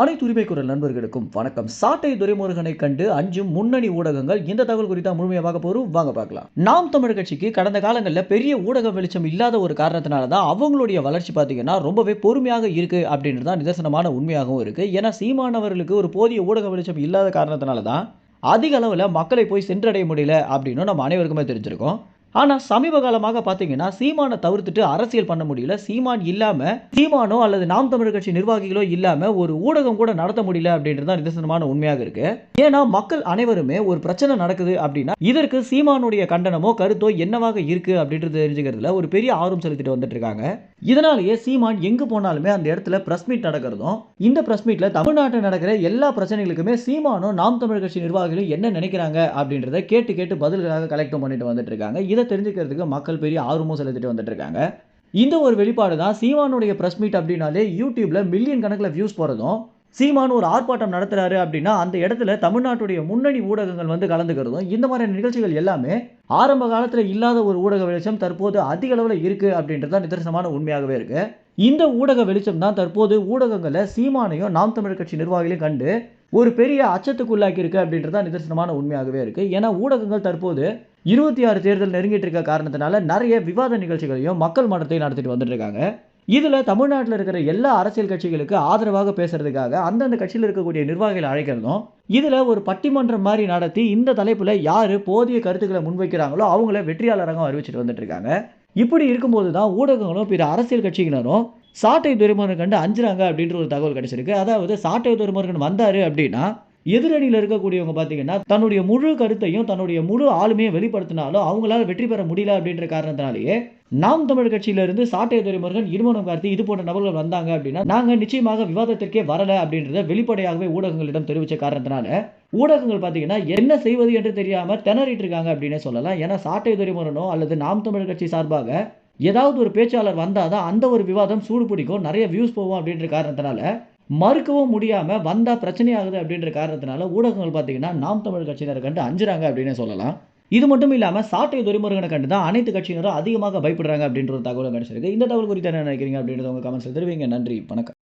அனைத்து உரிமை குரல் நண்பர்களுக்கும் வணக்கம். சாட்டை துரைமுருகனை கண்டு அஞ்சும் முன்னணி ஊடகங்கள் இந்த தகவல் குறித்தா முழுமையாக போறோம். வாங்க பார்க்கலாம். நாம் தமிழ் கட்சிக்கு கடந்த காலங்களில் பெரிய ஊடக வெளிச்சம் இல்லாத ஒரு காரணத்தினால தான் அவங்களுடைய வளர்ச்சி பார்த்தீங்கன்னா ரொம்பவே பொறுமையாக இருக்கு அப்படின்றது தான் நிதர்சனமான உண்மையாகவும் இருக்கு. ஏன்னா சீமானவர்களுக்கு ஒரு போதிய ஊடக வெளிச்சம் இல்லாத காரணத்தினால தான் அதிக அளவில் மக்களை போய் சென்றடைய முடியல அப்படின்னு நம்ம அனைவருக்குமே தெரிஞ்சிருக்கோம். ஆனால் சமீப காலமாக பார்த்தீங்கன்னா சீமானை தவிர்த்துட்டு அரசியல் பண்ண முடியல. சீமான் இல்லாமல் சீமானோ அல்லது நாம் தமிழர் கட்சி நிர்வாகிகளோ இல்லாமல் ஒரு ஊடகம் கூட நடத்த முடியல அப்படின்றது தான் நிதர்சனமான உண்மையாக இருக்கு. ஏன்னா மக்கள் அனைவருமே ஒரு பிரச்சனை நடக்குது அப்படின்னா இதற்கு சீமானுடைய கண்டனமோ கருத்தோ என்னவாக இருக்கு அப்படின்றது தெரிஞ்சுக்கிறதுல ஒரு பெரிய ஆர்வம் செலுத்திட்டு வந்துட்டு இருக்காங்க இதனாலேயே சீமான் எங்கு போனாலுமே அந்த இடத்துல பிரஸ் மீட் நடக்கிறதும் இந்த பிரஸ் மீட்ல தமிழ்நாட்டில் நடக்கிற எல்லா பிரச்சனைகளுக்குமே சீமானும் நாம் தமிழர் கட்சி நிர்வாகிகளும் என்ன நினைக்கிறாங்க அப்படின்றத கேட்டு கேட்டு பதில்களாக கலெக்டும் பண்ணிட்டு வந்துட்டு இருக்காங்க இதை தெரிஞ்சுக்கிறதுக்கு மக்கள் பெரிய ஆர்வமும் செலுத்திட்டு வந்துட்டு இருக்காங்க. இந்த ஒரு வெளிப்பாடு தான் சீமானுடைய ப்ரெஸ் மீட் அப்படின்னாலே யூடியூப்ல மில்லியன் கணக்கில் வியூஸ் போகிறதும் சீமான் ஒரு ஆர்ப்பாட்டம் நடத்துறாரு அப்படின்னா அந்த இடத்துல தமிழ்நாட்டுடைய முன்னணி ஊடகங்கள் வந்து கலந்துக்கிறதும் இந்த மாதிரியான நிகழ்ச்சிகள் எல்லாமே ஆரம்ப காலத்தில் இல்லாத ஒரு ஊடக வெளிச்சம் தற்போது அதிக அளவில் இருக்குது அப்படின்றது தான் நிதர்சனமான உண்மையாகவே இருக்கு. இந்த ஊடக வெளிச்சம் தான் தற்போது ஊடகங்களை சீமானையும் நாம் தமிழர் கட்சி நிர்வாகிகளையும் கண்டு ஒரு பெரிய அச்சத்துக்குள்ளாக்கி இருக்கு அப்படின்றது தான் நிதர்சனமான உண்மையாகவே இருக்கு. ஏன்னா ஊடகங்கள் தற்போது இருபத்தி ஆறு தேர்தல் நெருங்கிட்டு இருக்க காரணத்தினால நிறைய விவாத நிகழ்ச்சிகளையும் மக்கள் மன்றத்தையும் நடத்திட்டு வந்துட்டு இருக்காங்க. இதில் தமிழ்நாட்டில் இருக்கிற எல்லா அரசியல் கட்சிகளுக்கு ஆதரவாக பேசுறதுக்காக அந்தந்த கட்சியில் இருக்கக்கூடிய நிர்வாகிகளை அழைக்கிறதும் இதில் ஒரு பட்டிமன்றம் மாதிரி நடத்தி இந்த தலைப்பில் யார் போதிய கருத்துக்களை முன்வைக்கிறாங்களோ அவங்கள வெற்றியாளராக அறிவிச்சிட்டு வந்துட்டு இருக்காங்க. இப்படி இருக்கும்போது தான் ஊடகங்களும் பிற அரசியல் கட்சியினரும் சாட்டை துறைமுருகன் கண்டு அஞ்சுறாங்க அப்படின்ற ஒரு தகவல் கிடச்சிருக்கு. அதாவது சாட்டை துறைமுருகன் வந்தார் அப்படின்னா எதிரணியில் இருக்கக்கூடியவங்க பார்த்தீங்கன்னா தன்னுடைய முழு கருத்தையும் தன்னுடைய முழு ஆளுமையை வெளிப்படுத்தினாலும் அவங்களால வெற்றி பெற முடியல அப்படின்ற காரணத்தினாலேயே நாம் தமிழ் கட்சியிலிருந்து சாட்டை துறைமுருகன் இருமணம் கார்த்தி இது போன்ற நபர்கள் வந்தாங்க அப்படின்னா நாங்கள் நிச்சயமாக விவாதத்திற்கே வரல அப்படின்றத வெளிப்படையாகவே ஊடகங்களிடம் தெரிவித்த காரணத்தினால ஊடகங்கள் பார்த்தீங்கன்னா என்ன செய்வது என்று தெரியாமல் திணறிட்டு இருக்காங்க அப்படின்னே சொல்லலாம். ஏன்னா சாட்டை துறைமுருகனோ அல்லது நாம் தமிழ் கட்சி சார்பாக ஏதாவது ஒரு பேச்சாளர் வந்தால் தான் அந்த ஒரு விவாதம் சூடு பிடிக்கும் நிறைய வியூஸ் போகும் அப்படின்ற காரணத்தினால மறுக்கவும் முடியாமல் வந்தால் பிரச்சனையாகுது அப்படின்ற காரணத்தினால ஊடகங்கள் பார்த்தீங்கன்னா நாம் தமிழ் கட்சியினரை கண்டு அஞ்சுறாங்க அப்படின்னு சொல்லலாம். இது மட்டும் இல்லாமல் சாட்டை துறைமுருகனை கண்டு தான் அனைத்து கட்சியினரும் அதிகமாக பயப்படுறாங்க அப்படின்ற ஒரு தகவலும் கிடைச்சிருக்கு. இந்த தகவல் குறித்து என்ன நினைக்கிறீங்க அப்படின்றத உங்கள் கமெண்ட்ஸில் தெரிவிங்க. நன்றி. வணக்கம்.